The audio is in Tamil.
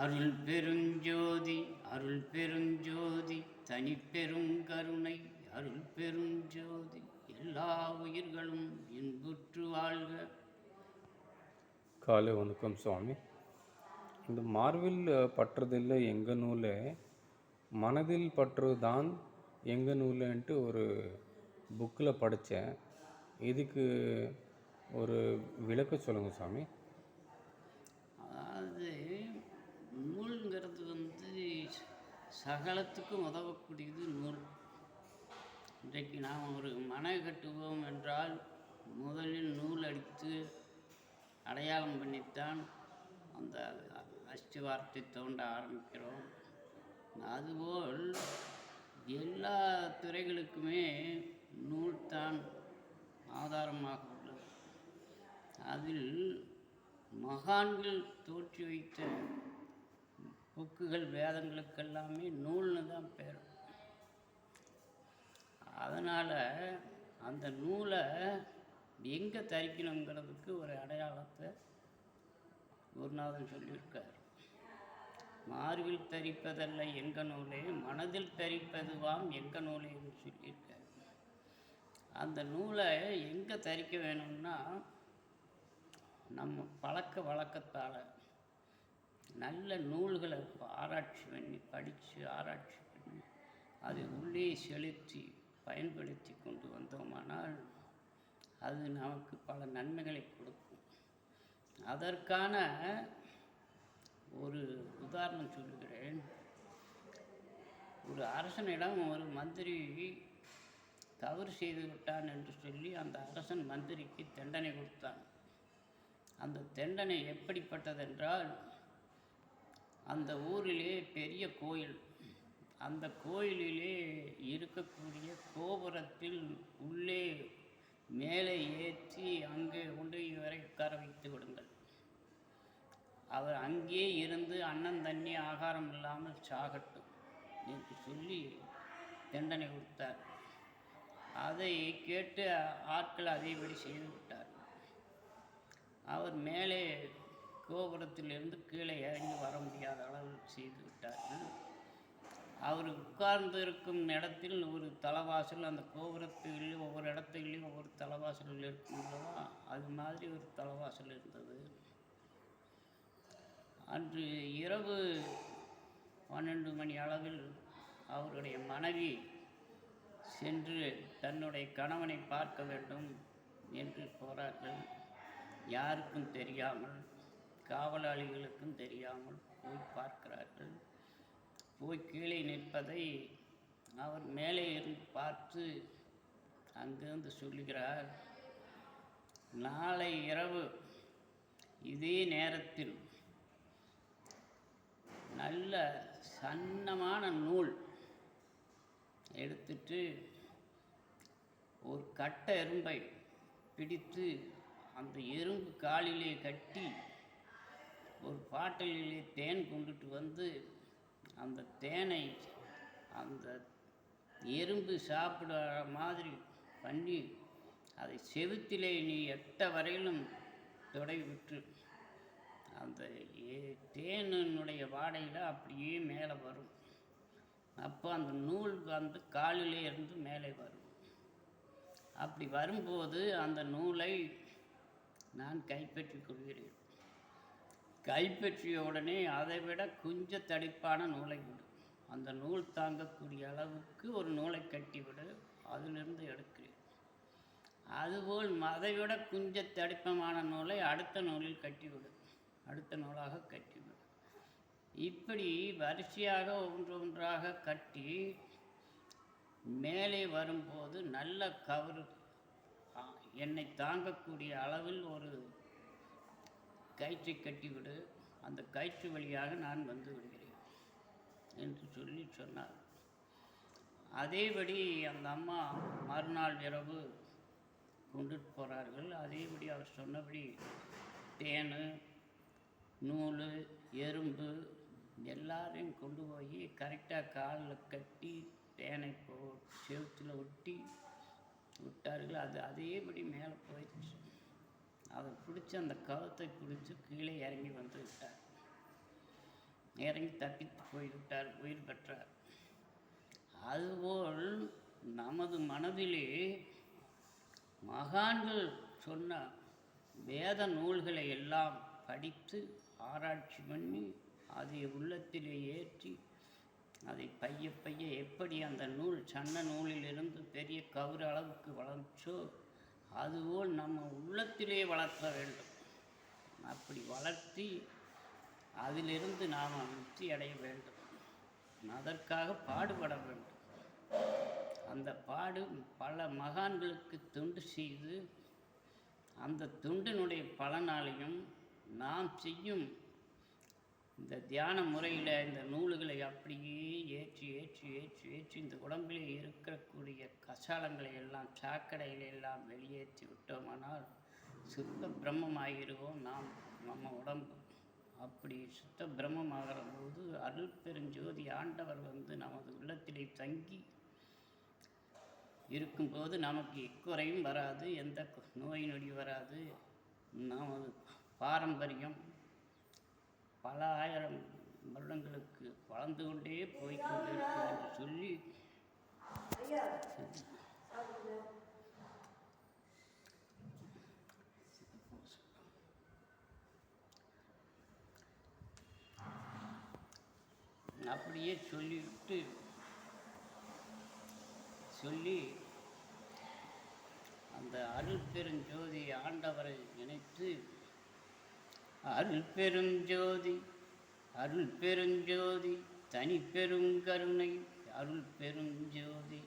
அருள் பெருஞ்சோதி அருள் பெருஞ்சோதி தனி பெருங்கருணை அருள் பெருஞ்சோதி எல்லா உயிர்களும் இன்புற்று வாழ்க. காலை வணக்கம் சுவாமி. இந்த மார்பில் பற்றுதில்லை எங்க நூலே மனதில் பற்று தான் எங்க நூலுன்ட்டு ஒரு புக்கில் படித்தேன். இதுக்கு ஒரு விளக்கம் சொல்லுங்கள் சுவாமி. அதாவது நூல்ங்கிறது வந்து சகலத்துக்கும் உதவக்கூடியது நூல். இன்றைக்கு நாம் ஒரு மனை கட்டுவோம் என்றால் முதலில் நூல் அடித்து அடையாளம் பண்ணித்தான் அந்த அஸ்திவாரத்தை தோண்ட ஆரம்பிக்கிறோம். அதுபோல் எல்லா துறைகளுக்குமே நூல்தான் ஆதாரமாக உள்ளது. அதில் மகான்கள் தோற்றி வைத்த புக்குகள் வேதங்களுக்கெல்லாமே நூல்னு தான் பேர். அதனால் அந்த நூலை எங்கே தரிக்கணுங்கிறதுக்கு ஒரு அடையாளத்தை குருநாதன் சொல்லியிருக்கார். மார்பில் தரிப்பதல்ல எங்க நூலே மனதில் தரிப்பதுவாம் எங்க நூலேன்னு சொல்லியிருக்கார். அந்த நூலை எங்கே தரிக்க வேணும்னா நம்ம பழக்க வழக்கத்தால் நல்ல நூல்களை ஆராய்ச்சி பண்ணி படித்து ஆராய்ச்சி பண்ணி அதை உள்ளே செலுத்தி பயன்படுத்தி கொண்டு வந்தோமானால் அது நமக்கு பல நன்மைகளை கொடுக்கும். அதற்கான ஒரு உதாரணம் சொல்லுகிறேன். ஒரு அரசனிடம் ஒரு மந்திரி தவறு செய்து விட்டான் என்று சொல்லி அந்த அரசன் மந்திரிக்கு தண்டனை கொடுத்தான். அந்த தண்டனை எப்படிப்பட்டதென்றால் அந்த ஊரிலே பெரிய கோயில். அந்த கோயிலிலே இருக்கக்கூடிய கோபுரத்தில் உள்ளே மேலே ஏற்றி அங்கே கொண்டு இவரை உட்கார வைத்து விடுங்கள். அவர் அங்கே இருந்து அண்ணன் தண்ணி ஆகாரம் இல்லாமல் சாகட்டும் என்று சொல்லி தண்டனை கொடுத்தார். அதை கேட்டு ஆட்கள் அதேபடி செய்து விட்டார் அவர் மேலே கோபுரத்திலிருந்து கீழே இறங்கி வர முடியாத அளவு செய்து விட்டார்கள். அவர் உட்கார்ந்து இருக்கும் இடத்தில் ஒரு தலைவாசல் அந்த கோபுரத்துலேயும் ஒவ்வொரு இடத்துலையும் ஒவ்வொரு தலவாசல் இருக்கும் அது மாதிரி ஒரு தலைவாசல் இருந்தது. அன்று இரவு பன்னெண்டு மணி அளவில் அவருடைய மனைவி சென்று தன்னுடைய கணவனை பார்க்க வேண்டும் என்று போறார்கள் யாருக்கும் தெரியாமல் காவலாளிகளுக்கும் தெரியாமல் போய் பார்க்கிறார்கள். போய் கீழே நிற்பதை அவர் மேலே இருந்து பார்த்து அங்கிருந்து சொல்லுகிறார் நாளை இரவு இதே நேரத்தில் நல்ல சன்னமான நூல் எடுத்துட்டு ஒரு கட்ட எறும்பை பிடித்து அந்த எறும்பு காலிலே கட்டி ஒரு பாட்டிலே தேன் கொண்டுட்டு வந்து அந்த தேனை அந்த எறும்பு சாப்பிடுற மாதிரி பண்ணி அதை செவுத்திலே நீ எட்ட வரையிலும் தொடை விட்டு அந்த ஏ- தேனினுடைய வாடையில் அப்படியே மேலே வரும். அப்போ அந்த நூல் வந்து காலிலே இருந்து மேலே வரும். அப்படி வரும்போது அந்த நூலை நான் கைப்பற்றிக் கொள்கிறேன். கைப்பற்றிய உடனே அதை விட குஞ்ச தடிப்பான நூலை விடு. அந்த நூல் தாங்கக்கூடிய அளவுக்கு ஒரு நூலை கட்டிவிடு அதிலிருந்து எடுக்கிறேன். அதுபோல் அதைவிட குஞ்ச தடிப்பமான நூலை அடுத்த நூலில் கட்டிவிடு. அடுத்த நூலாக கட்டிவிடு. இப்படி வரிசையாக ஒன்று ஒன்றாக கட்டி மேலே வரும்போது நல்ல கவர் என்னை தாங்கக்கூடிய அளவில் ஒரு கயிற்றை கட்டிவிடு. அந்த கயிற்று வழியாக நான் வந்து விடுகிறேன் என்று சொல்லி சொன்னார். அதேபடி அந்த அம்மா மறுநாள் இரவு கொண்டுட்டு போகிறார்கள் அதேபடி அவர் சொன்னபடி தேன் நூல் எறும்பு எல்லாரையும் கொண்டு போய் கரெக்டாக காலில் கட்டி தேனை போ செவுத்தில் ஒட்டி விட்டார்கள். அது அதேபடி மேலே போயிடுச்சு. அதை பிடிச்சி அந்த கழுத்தை பிடிச்சி கீழே இறங்கி வந்து விட்டார். இறங்கி தப்பித்து போய்விட்டார் உயிர் பெற்றார். அதுபோல் நமது மனதிலே மகான்கள் சொன்ன வேத நூல்களை எல்லாம் படித்து ஆராய்ச்சி பண்ணி அதை உள்ளத்திலே ஏற்றி அதை பைய பைய எப்படி அந்த நூல் சன்ன நூலிலிருந்து பெரிய கவுறு அளவுக்கு வளர்ச்சோ அதுபோல் நம்ம உள்ளத்திலே வளர்த்த வேண்டும். அப்படி வளர்த்தி அதிலிருந்து நாம் முக்தி அடைய வேண்டும். அதற்காக பாடுபட வேண்டும். அந்த பாடு பல மகான்களுக்கு தொண்டு செய்து அந்த தொண்டினுடைய பலனாலையும் நாம் செய்யும் இந்த தியான முறையில் இந்த நூல்களை அப்படி ஏற்றி ஏற்றி ஏற்றி இந்த உடம்பிலே இருக்கக்கூடிய கசாலங்களை எல்லாம் சாக்கடையில் எல்லாம் வெளியேற்றி விட்டோமானால் சுத்த பிரம்மமாகிருவோம் நாம் நம்ம உடம்பு. அப்படி சுத்த பிரம்மமாகிற போது அருள் பெருஞ்சோதி ஆண்டவர் வந்து நமது உள்ளத்திலே தங்கி இருக்கும்போது நமக்கு இக்குறையும் வராது எந்த நோய் நொடி வராது. நமது பாரம்பரியம் பல ஆயிரம் வருடங்களுக்கு வளர்ந்து கொண்டே போய்கொண்டிருக்கும் என்று சொல்லி அப்படியே சொல்லிவிட்டு சொல்லி அந்த அருள் பெருஞ்சோதி ஆண்டவரை நினைத்து அருள் பெருஞ்சோதி அருள் பெருஞ்சோதி தனி பெருங்கருணை அருள் பெருஞ்சோதி.